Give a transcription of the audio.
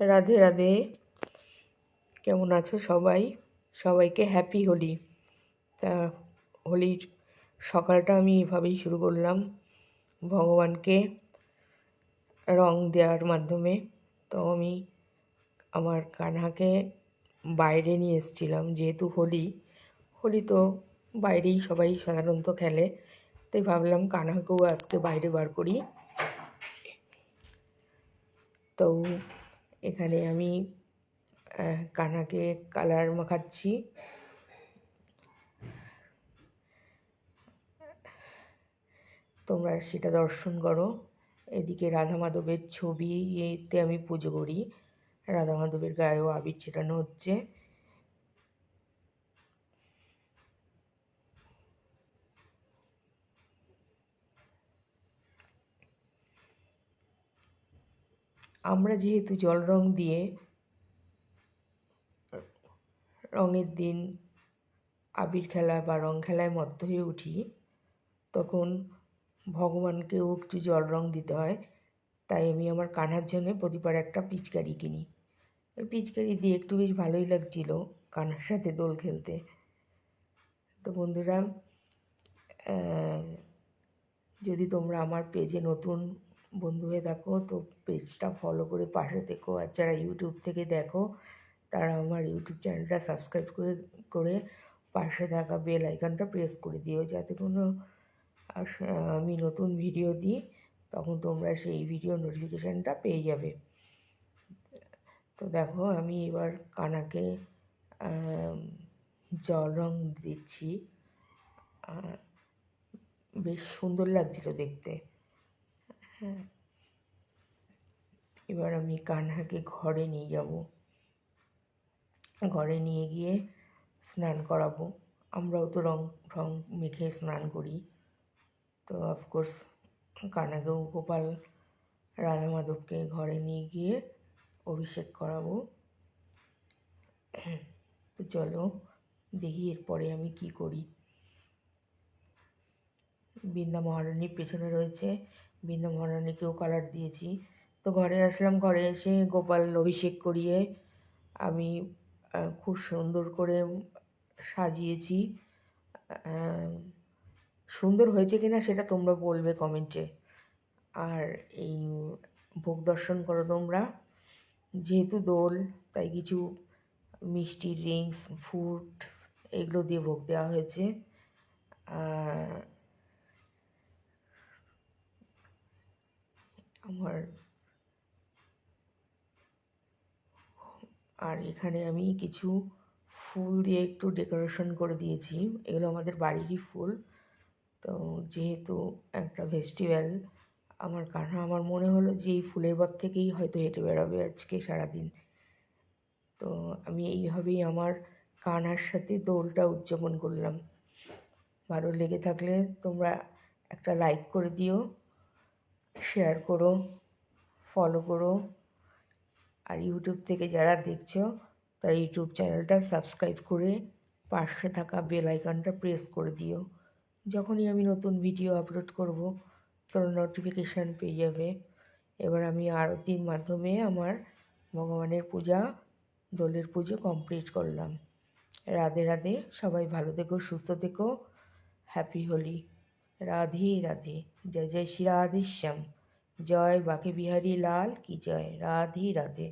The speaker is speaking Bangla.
রাধে রাধে। কেমন আছো সবাই? সবাইকে হ্যাপি হোলি। তা, হোলির সকালটা আমি এভাবেই শুরু করলাম। ভগবানকে রং দেওয়ার মাধ্যমে। তো আমি আমার কানহাকে বাইরে নিয়ে এসেছিলাম, যেহেতু হোলি। হোলি তো বাইরেই সবাই সাধারণত খেলে। তাই ভাবলাম কানহাকেও আজকে বাইরে বার করি। তো এখানে আমি কানাকে কালার মাখাচ্ছি। তোমরা সেটা দর্শন করো। এদিকে রাধা মাধবের ছবিতে আমি পুজো করি। রাধা মাধবের গায়েও আবির ছেটানো হচ্ছে। আমরা যেহেতু জল রং দিয়ে রঙের দিন আবির খেলা বা রং খেলায় মত্ত হয়ে উঠি, তখন ভগবানকেও একটু জল রং দিতে হয়। তাই আমি আমার কানার জন্য প্রতিবার একটা পিচকারি কিনি। ওই পিচকারি দিয়ে একটু বেশ ভালোই লাগছিল কানার সাথে দোল খেলতে। তো বন্ধুরা যদি তোমরা আমার পেজে নতুন বন্ধু হয়ে থাকো তো পেজটা ফলো করে পাশে থেকো। আর যারা ইউটিউব থেকে দেখো, তারা আমার ইউটিউব চ্যানেলটা সাবস্ক্রাইব করে করে পাশে থাকা বেল আইকনটা প্রেস করে দিও, যাতে কোনো আমি নতুন ভিডিও দিই, তখন তোমরা সেই ভিডিও নোটিফিকেশানটা পেয়ে যাবে। তো দেখো, আমি এবার কানাকে জল রং দিচ্ছি। বেশ সুন্দর লাগছিল দেখতে। হ্যাঁ। এবার আমি কানহাকে ঘরে নিয়ে যাব। ঘরে নিয়ে গিয়ে স্নান করাবো। আমরাও তো রং রং মেখে স্নান করি। তো অফকোর্স কানাকেও গোপাল রাধা মাধবকে ঘরে নিয়ে গিয়ে অভিষেক করাবো। তো চলো দেখি এরপরে আমি কি করি। বৃন্দা মহারানীর পেছনে রয়েছে। বৃন্দা মহারানীকেও কালার দিয়েছি। তো ঘরে আসলাম, ঘরে এসে গোপাল অভিষেক করিয়ে আমি খুব সুন্দর করে সাজিয়েছি। সুন্দর হয়েছে কি না সেটা তোমরা বলবে কমেন্টে আর এই ভোগ দর্শন করো তোমরা। যেহেতু দোল, তাই কিছু মিষ্টি ড্রিঙ্কস ফুড এগুলো দিয়ে ভোগ দেওয়া হয়েছে। আমার আর এখানে আমি কিছু ফুল দিয়ে একটু ডেকোরেশন করে দিয়েছি। এগুলো আমাদের বাড়িরই ফুল। তো যেহেতু একটা ফেস্টিভ্যাল, আমার কারণ আমার মনে হলো যে এই ফুলের পর থেকেই হয়তো হেঁটে বেড়াবে আজকে সারাদিন। তো আমি এইভাবেই আমার কানার সাথে দোলটা উদযাপন করলাম। ভালো লেগে থাকলে তোমরা একটা লাইক করে দিও। শেয়ার করো ফলো করো। আর ইউটিউব থেকে যারা দেখছ, তার ইউটিউব চ্যানেলটা সাবস্ক্রাইব করে পাশে থাকা বেল আইকনটা প্রেস করে দিও। যখনই আমি নতুন ভিডিও আপলোড করব, তোর নোটিফিকেশান পেয়ে যাবে। এবার আমি আরতির মাধ্যমে আমার ভগবানের পূজা, দোলের পুজো কমপ্লিট করলাম। রাধে রাধে, সবাই ভালো থেকো, সুস্থ থেকো। হ্যাপি হোলি রাধে রাধে জয় জয় শ্রী রাধেশ্যাম জয় বাকে বিহারী লাল কি জয় রাধে রাধে